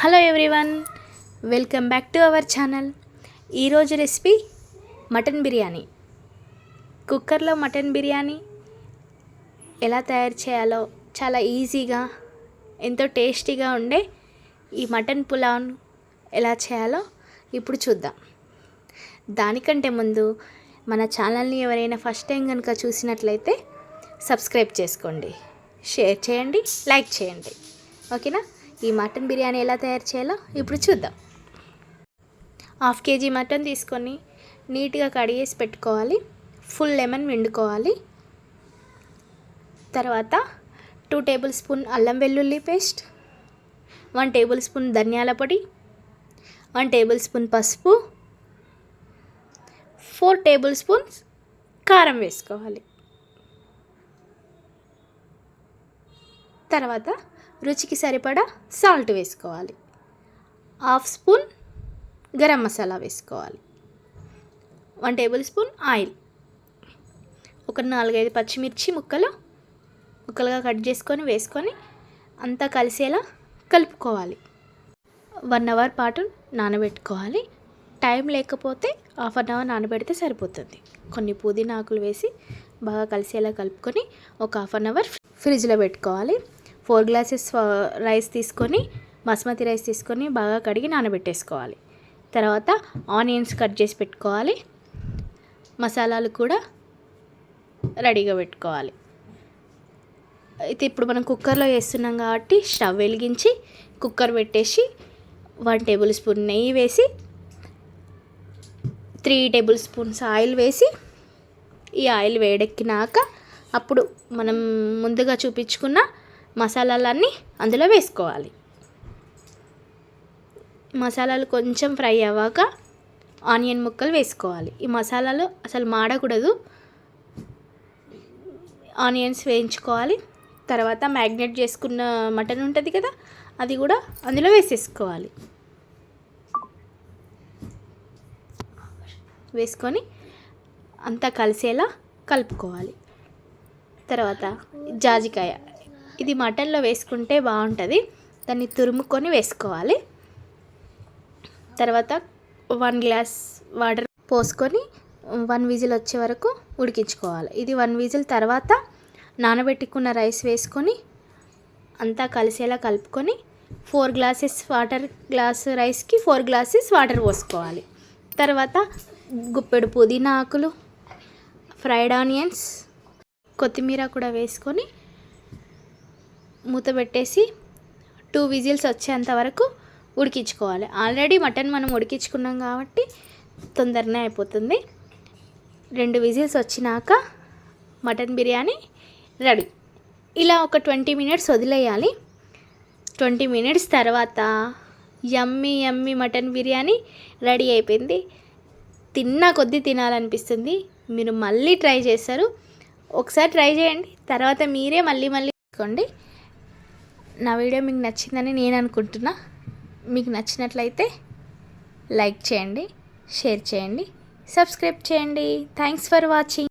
Hello everyone welcome back to our channel ఈరోజు recipe mutton biryani. కుక్కర్లో mutton biryani ఎలా తయారు చేయాలో చాలా ఈజీగా ఎంతో టేస్టీగా ఉండే ఈ మటన్ పులావ్ ఎలా చేయాలో ఇప్పుడు చూద్దాం. దానికంటే ముందు మన ఛానల్ని ఎవరైనా ఫస్ట్ టైం కనుక చూసినట్లయితే సబ్స్క్రైబ్ చేసుకోండి. షేర్ చేయండి లైక్ చేయండి. ఓకేనా ఈ మటన్ బిర్యానీ ఎలా తయారు చేయాలో ఇప్పుడు చూద్దాం. హాఫ్ కేజీ మటన్ తీసుకొని నీట్గా కడిగేసి పెట్టుకోవాలి. ఫుల్ లెమన్ వండుకోవాలి తర్వాత టూ టేబుల్ స్పూన్ అల్లం వెల్లుల్లి పేస్ట్ వన్ టేబుల్ స్పూన్ ధనియాల పొడి వన్ టేబుల్ స్పూన్ పసుపు ఫోర్ టేబుల్ స్పూన్స్ కారం వేసుకోవాలి. తర్వాత రుచికి సరిపడా సాల్ట్ వేసుకోవాలి. హాఫ్ స్పూన్ గరం మసాలా వేసుకోవాలి. One tablespoon oil. ఒక నాలుగైదు పచ్చిమిర్చి ముక్కలు ముక్కలుగా కట్ చేసుకొని వేసుకొని అంతా కలిసేలా కలుపుకోవాలి. వన్ అవర్ పాటు నానబెట్టుకోవాలి. టైం లేకపోతే హాఫ్ అన్ అవర్ నానబెడితే సరిపోతుంది. కొన్ని పుదీనా ఆకులు వేసి బాగా కలిసేలా కలుపుకొని ఒక హాఫ్ అన్ అవర్ ఫ్రిడ్జ్లో పెట్టుకోవాలి. ఫోర్ గ్లాసెస్ రైస్ తీసుకొని బాస్మతి రైస్ తీసుకొని బాగా కడిగి నానబెట్టేసుకోవాలి. తర్వాత ఆనియన్స్ కట్ చేసి పెట్టుకోవాలి. మసాలాలు కూడా రెడీగా పెట్టుకోవాలి. అయితే ఇప్పుడు మనం కుక్కర్లో వేస్తున్నాం కాబట్టి స్టవ్ వెలిగించి కుక్కర్ పెట్టేసి వన్ టేబుల్ స్పూన్ నెయ్యి వేసి త్రీ టేబుల్ స్పూన్స్ ఆయిల్ వేసి ఈ ఆయిల్ వేడెక్కినాక అప్పుడు మనం ముందుగా చూపించుకున్న మసాలాలన్నీ అందులో వేసుకోవాలి. మసాలాలు కొంచెం ఫ్రై అవ్వాక ఆనియన్ ముక్కలు వేసుకోవాలి. ఈ మసాలాలు అసలు మాడకూడదు. ఆనియన్స్ వేయించుకోవాలి. తర్వాత మ్యాగ్నేట్ చేసుకున్న మటన్ ఉంటుంది కదా అది కూడా అందులో వేసేసుకోవాలి. వేసుకొని అంతా కలిసేలా కలుపుకోవాలి. తర్వాత జాజికాయ ఇది మటన్లో వేసుకుంటే బాగుంటుంది. దాన్ని తురుముకొని వేసుకోవాలి. తర్వాత వన్ గ్లాస్ వాటర్ పోసుకొని వన్ విజిల్ వచ్చే వరకు ఉడికించుకోవాలి. ఇది వన్ విజిల్ తర్వాత నానబెట్టుకున్న రైస్ వేసుకొని అంతా కలిసేలా కలుపుకొని ఫోర్ గ్లాసెస్ వాటర్ గ్లాస్ రైస్కి ఫోర్ గ్లాసెస్ వాటర్ పోసుకోవాలి. తర్వాత గుప్పెడు పుదీనా ఆకులు ఫ్రైడ్ ఆనియన్స్ కొత్తిమీర కూడా వేసుకొని మూత పెట్టేసి టూ విజిల్స్ వచ్చేంత వరకు ఉడికించుకోవాలి. ఆల్రెడీ మటన్ మనం ఉడికించుకున్నాం కాబట్టి తొందరనే అయిపోతుంది. రెండు విజిల్స్ వచ్చినాక మటన్ బిర్యానీ రెడీ. ఇలా ఒక ట్వంటీ మినిట్స్ వదిలేయాలి. ట్వంటీ మినిట్స్ తర్వాత yummy yummy mutton biryani ready అయిపోయింది. తిన్నా కొద్దీ తినాలనిపిస్తుంది. మీరు మళ్ళీ ట్రై చేస్తారు. ఒకసారి ట్రై చేయండి. తర్వాత మీరే మళ్ళీ మళ్ళీ తీసుకోండి. నా వీడియో మీకు నచ్చిందని నేను అనుకుంటున్నా. మీకు నచ్చినట్లయితే లైక్ చేయండి షేర్ చేయండి సబ్స్క్రైబ్ చేయండి. Thanks for watching